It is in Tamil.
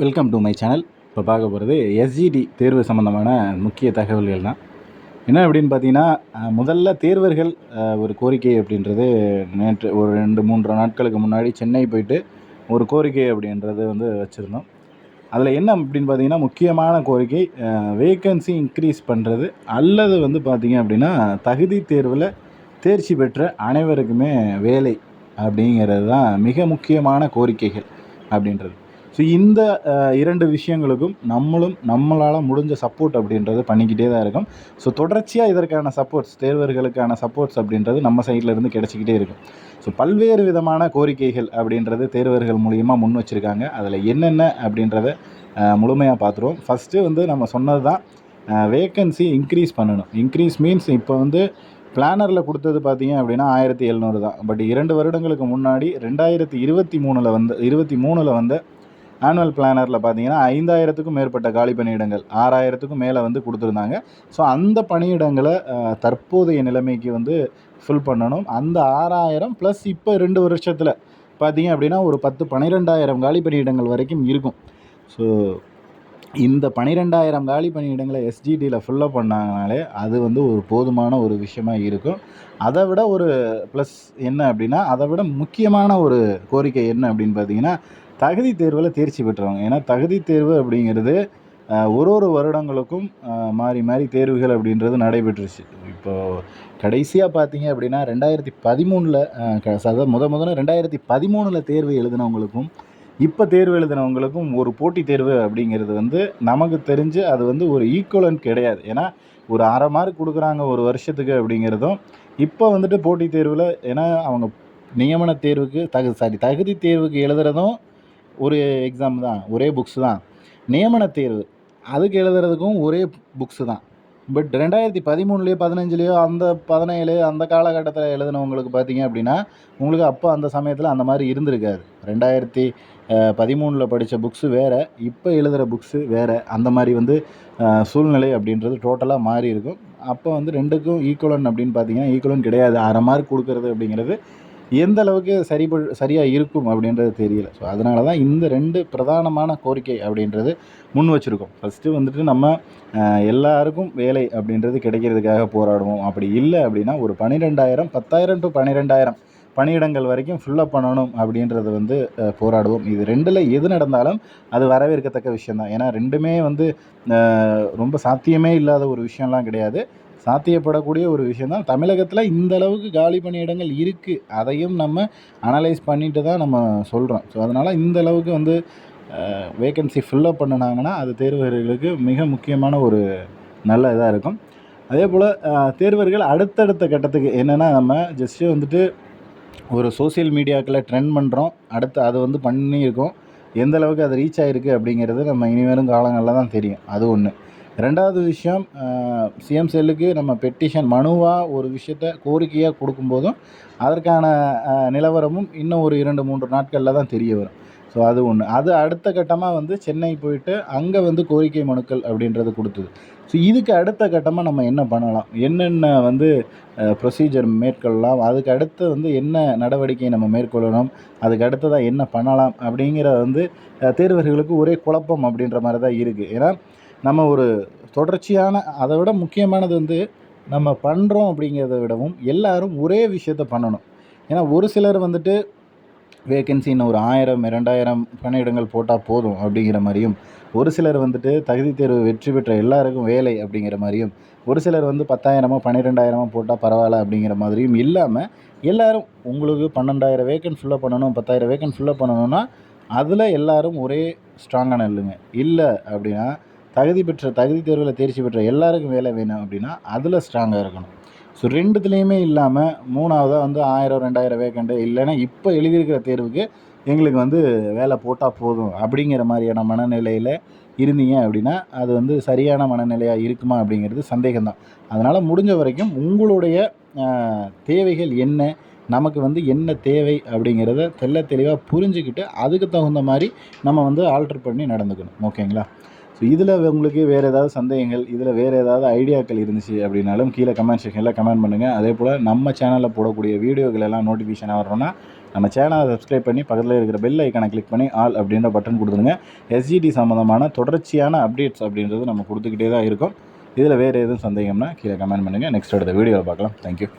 வெல்கம் டு மை சேனல் இப்போ பார்க்க போகிறது எஸ்ஜிடி தேர்வு சம்மந்தமான முக்கிய தகவல்கள் தான் என்ன அப்படின்னு பார்த்தீங்கன்னா முதல்ல தேர்வர்கள் ஒரு கோரிக்கை அப்படின்றது நேற்று ஒரு ரெண்டு மூன்று நாட்களுக்கு முன்னாடி சென்னை போயிட்டு ஒரு கோரிக்கை அப்படின்றது வந்து வச்சுருந்தோம். அதில் என்ன அப்படின்னு பார்த்தீங்கன்னா முக்கியமான கோரிக்கை வேக்கன்சி இன்க்ரீஸ் பண்ணுறது அல்லது வந்து பார்த்திங்க அப்படின்னா தகுதி தேர்வில் தேர்ச்சி பெற்ற அனைவருக்குமே வேலை அப்படிங்கிறது தான் மிக முக்கியமான கோரிக்கைகள் அப்படின்றது. ஸோ இந்த இரண்டு விஷயங்களுக்கும் நம்மளும் நம்மளால் முடிஞ்ச சப்போர்ட் அப்படின்றது பண்ணிக்கிட்டே தான் இருக்கும். ஸோ தொடர்ச்சியாக இதற்கான சப்போர்ட்ஸ் தேர்வர்களுக்கான சப்போர்ட்ஸ் அப்படின்றது நம்ம சைடில் இருந்து கிடச்சிக்கிட்டே இருக்கும். ஸோ பல்வேறு விதமான கோரிக்கைகள் அப்படின்றது தேர்வர்கள் மூலியமாக முன் வச்சுருக்காங்க. அதில் என்னென்ன அப்படின்றத முழுமையாக பார்த்துருவோம் ஃபஸ்ட்டு வந்து நம்ம சொன்னது தான் வேக்கன்சி இன்க்ரீஸ் பண்ணணும். இன்க்ரீஸ் மீன்ஸ் இப்போ வந்து பிளானரில் கொடுத்தது பார்த்தீங்க அப்படின்னா ஆயிரத்தி எழுநூறு தான். பட் இரண்டு வருடங்களுக்கு முன்னாடி ரெண்டாயிரத்தி இருபத்தி மூணில் வந்து இருபத்தி மூணில் வந்து ஆனுவல் பிளானரில் பார்த்தீங்கன்னா ஐந்தாயிரத்துக்கும் மேற்பட்ட காலி பணியிடங்கள் ஆறாயிரத்துக்கும் மேலே வந்து கொடுத்துருந்தாங்க. ஸோ அந்த பணியிடங்களை தற்போதைய நிலைமைக்கு வந்து ஃபில் பண்ணணும். அந்த ஆறாயிரம் ப்ளஸ் இப்போ ரெண்டு வருஷத்தில் பார்த்தீங்க அப்படின்னா ஒரு பத்து பன்னிரெண்டாயிரம் காலி பணியிடங்கள் வரைக்கும் இருக்கும். ஸோ இந்த பனிரெண்டாயிரம் காலி பணியிடங்களை எஸ்ஜிடியில் ஃபில்லப் பண்ணாங்கனாலே அது வந்து ஒரு போதுமான ஒரு விஷயமாக இருக்கும். அதை விட ஒரு ப்ளஸ் என்ன அப்படின்னா அதை விட முக்கியமான ஒரு கோரிக்கை என்ன அப்படின்னு பார்த்தீங்கன்னா தகுதி தேர்வில் தேர்ச்சி பெற்றவங்க. ஏன்னா தகுதி தேர்வு அப்படிங்கிறது ஒரு ஒரு வருடங்களுக்கும் மாறி மாறி தேர்வுகள் அப்படின்றது நடைபெற்றுச்சு. இப்போது கடைசியாக பார்த்தீங்க அப்படின்னா ரெண்டாயிரத்தி பதிமூணில் சத முத முதல்ல ரெண்டாயிரத்தி பதிமூணில் தேர்வு எழுதினவங்களுக்கும் இப்போ தேர்வு எழுதினவங்களுக்கும் ஒரு போட்டித் தேர்வு அப்படிங்கிறது வந்து நமக்கு தெரிஞ்சு அது வந்து ஒரு ஈக்குவலன்ட் கிடையாது. ஏன்னா ஒரு அரை மார்க் கொடுக்குறாங்க ஒரு வருஷத்துக்கு அப்படிங்கிறதும் இப்போ வந்துட்டு போட்டித் தேர்வில் ஏன்னா அவங்க நியமன தேர்வுக்கு தகு சாரி தகுதி தேர்வுக்கு எழுதுறதும் ஒரு எக்ஸாம் தான் ஒரே புக்ஸ் தான். நியமன தேர்வு அதுக்கு எழுதுறதுக்கும் ஒரே புக்ஸு தான். பட் ரெண்டாயிரத்தி பதிமூணுலேயோ பதினஞ்சுலேயோ அந்த பதினேழு அந்த காலகட்டத்தில் எழுதினவங்களுக்கு பார்த்தீங்க அப்படின்னா உங்களுக்கு அப்போ அந்த சமயத்தில் அந்த மாதிரி இருந்திருக்காது. ரெண்டாயிரத்தி பதிமூணில் படித்த புக்ஸு வேறு இப்போ எழுதுகிற புக்ஸு வேறு. அந்த மாதிரி வந்து சூழ்நிலை அப்படின்றது டோட்டலாக மாறி இருக்கும். அப்போ வந்து ரெண்டுக்கும் ஈக்குவலன் அப்படின்னு பார்த்தீங்கன்னா ஈக்குவலன் கிடையாது. அரை மார்க் கொடுக்கறது அப்படிங்கிறது எந்த அளவுக்கு சரி சரியாக இருக்கும் அப்படின்றது தெரியல. ஸோ அதனால தான் இந்த ரெண்டு பிரதானமான கோரிக்கை அப்படின்றது முன் வச்சுருக்கோம். ஃபஸ்ட்டு வந்துட்டு நம்ம எல்லாருக்கும் வேலை அப்படின்றது கிடைக்கிறதுக்காக போராடுவோம். அப்படி இல்லை அப்படின்னா ஒரு பன்னிரெண்டாயிரம் பத்தாயிரம் டு பன்னிரெண்டாயிரம் பணியிடங்கள் வரைக்கும் ஃபில்லப் பண்ணணும் அப்படின்றது வந்து போராடுவோம். இது ரெண்டில் எது நடந்தாலும் அது வரவேற்கத்தக்க விஷயந்தான் ஏன்னா ரெண்டுமே வந்து ரொம்ப சாத்தியமே இல்லாத ஒரு விஷயம்லாம் கிடையாது. சாத்தியப்படக்கூடிய ஒரு விஷயம் தான் தமிழகத்தில் இந்த அளவுக்கு காலி பணியிடங்கள் இருக்குது அதையும் நம்ம அனலைஸ் பண்ணிட்டு தான் நம்ம சொல்கிறோம் ஸோ அதனால் இந்த அளவுக்கு வந்து வேக்கன்சி ஃபில்லப் பண்ணினாங்கன்னா அது தேர்வர்களுக்கு மிக முக்கியமான ஒரு நல்ல இதாக இருக்கும். அதே போல் தேர்வர்கள் அடுத்தடுத்த கட்டத்துக்கு என்னென்னா நம்ம ஜஸ்ட்டு வந்துட்டு ஒரு சோஷியல் மீடியாக்கில் ட்ரெண்ட் பண்ணுறோம் அடுத்து அது வந்து பண்ணியிருக்கோம். எந்த அளவுக்கு அது ரீச் ஆகிருக்கு அப்படிங்கிறது நம்ம இனிவரும் காலங்களில் தான் தெரியும். அது ஒன்று ரெண்டாவது விஷயம் சிஎம் செல்லுக்கு நம்ம பெட்டிஷன் மனுவாக ஒரு விஷயத்த கோரிக்கையாக கொடுக்கும்போதும் அதற்கான நிலவரமும் இன்னும் ஒரு இரண்டு மூன்று நாட்களில் தான் தெரிய வரும். ஸோ அது ஒன்று அது அடுத்த கட்டமாக வந்து சென்னை போயிட்டு அங்கே வந்து கோரிக்கை மனுக்கள் அப்படின்றது கொடுத்தது. ஸோ இதுக்கு அடுத்த கட்டமாக நம்ம என்ன பண்ணலாம்? என்னென்ன வந்து ப்ரொசீஜர் மேற்கொள்ளலாம்? அதுக்கு அடுத்து வந்து என்ன நடவடிக்கை நம்ம மேற்கொள்ளணும்? அதுக்கு அடுத்ததாக என்ன பண்ணலாம்? அப்படிங்கிற வந்து தேர்வர்களுக்கு ஒரே குழப்பம் அப்படின்ற மாதிரி தான் இருக்குது ஏன்னா நம்ம ஒரு தொடர்ச்சியான அதை விட முக்கியமானது வந்து நம்ம பண்ணுறோம் அப்படிங்கிறத விடவும் எல்லாரும் ஒரே விஷயத்த பண்ணணும். ஏன்னா ஒரு சிலர் வந்துட்டு வேகன்சின்னு ஒரு ஆயிரம் இரண்டாயிரம் பணியிடங்கள் போட்டால் போதும் அப்படிங்கிற மாதிரியும் ஒரு சிலர் வந்துட்டு தகுதி தேர்வு வெற்றி பெற்ற எல்லாருக்கும் வேலை அப்படிங்கிற மாதிரியும் ஒரு சிலர் வந்து பத்தாயிரமோ பன்னிரெண்டாயிரமோ போட்டால் பரவாயில்ல அப்படிங்கிற மாதிரியும் இல்லாமல் எல்லாரும் உங்களுக்கு பன்னெண்டாயிரம் வேக்கன் ஃபுல்லாக பண்ணணும் பத்தாயிரம் வேக்கன் ஃபுல்லாக பண்ணணும்னா அதில் எல்லாரும் ஒரே ஸ்ட்ராங்கான இல்லைங்க. இல்லை அப்படின்னா தகுதி பெற்ற தகுதி தேர்வில் தேர்ச்சி பெற்ற எல்லாருக்கும் வேலை வேணும் அப்படின்னா அதில் ஸ்ட்ராங்காக இருக்கணும். ஸோ ரெண்டுத்துலேயுமே இல்லாமல் மூணாவதாக வந்து ஆயிரம் ரெண்டாயிரம் வேக்கண்ட்டு இல்லைன்னா இப்போ எழுதியிருக்கிற தேர்வுக்கு எங்களுக்கு வந்து வேலை போட்டால் போதும் அப்படிங்கிற மாதிரியான மனநிலையில் இருந்தீங்க அப்படின்னா அது வந்து சரியான மனநிலையாக இருக்குமா அப்படிங்கிறது சந்தேகம்தான். அதனால் முடிஞ்ச வரைக்கும் உங்களுடைய தேவைகள் என்ன நமக்கு வந்து என்ன தேவை அப்படிங்கிறத தெள்ள தெளிவாக புரிஞ்சுக்கிட்டு அதுக்கு தகுந்த மாதிரி நம்ம வந்து ஆல்ட்ரு பண்ணி நடந்துக்கணும். ஓகேங்களா? ஸோ இதில் உங்களுக்கு வேறு ஏதாவது சந்தேகங்கள் இதில் வேறு ஏதாவது ஐடியாக்கள் இருந்துச்சு அப்படின்னாலும் கீழே கமெண்ட் செக்ஷனில் கமெண்ட் பண்ணுங்கள் அதே போல் நம்ம சேனலில் போடக்கூடிய வீடியோக்கள் எல்லாம் நோட்டிஃபிகேஷன் வரணும்னா நம்ம சேனலை சப்ஸ்கிரைப் பண்ணி பக்கத்தில் இருக்கிற பெல் ஐக்கனை கிளிக் பண்ணி ஆல் அப்படின்ற பட்டன் கொடுத்துருங்க எஸ்ஜிடி சம்மந்தமான தொடர்ச்சியான அப்டேட்ஸ் அப்படின்றது நம்ம கொடுத்துக்கிட்டே தான் இருக்கோம். இதில் வேறு எதுவும் சந்தேகம்னா கீழே கமெண்ட் பண்ணுங்கள் நெக்ஸ்ட் அடுத்த வீடியோவில் பார்க்கலாம். தேங்க்யூ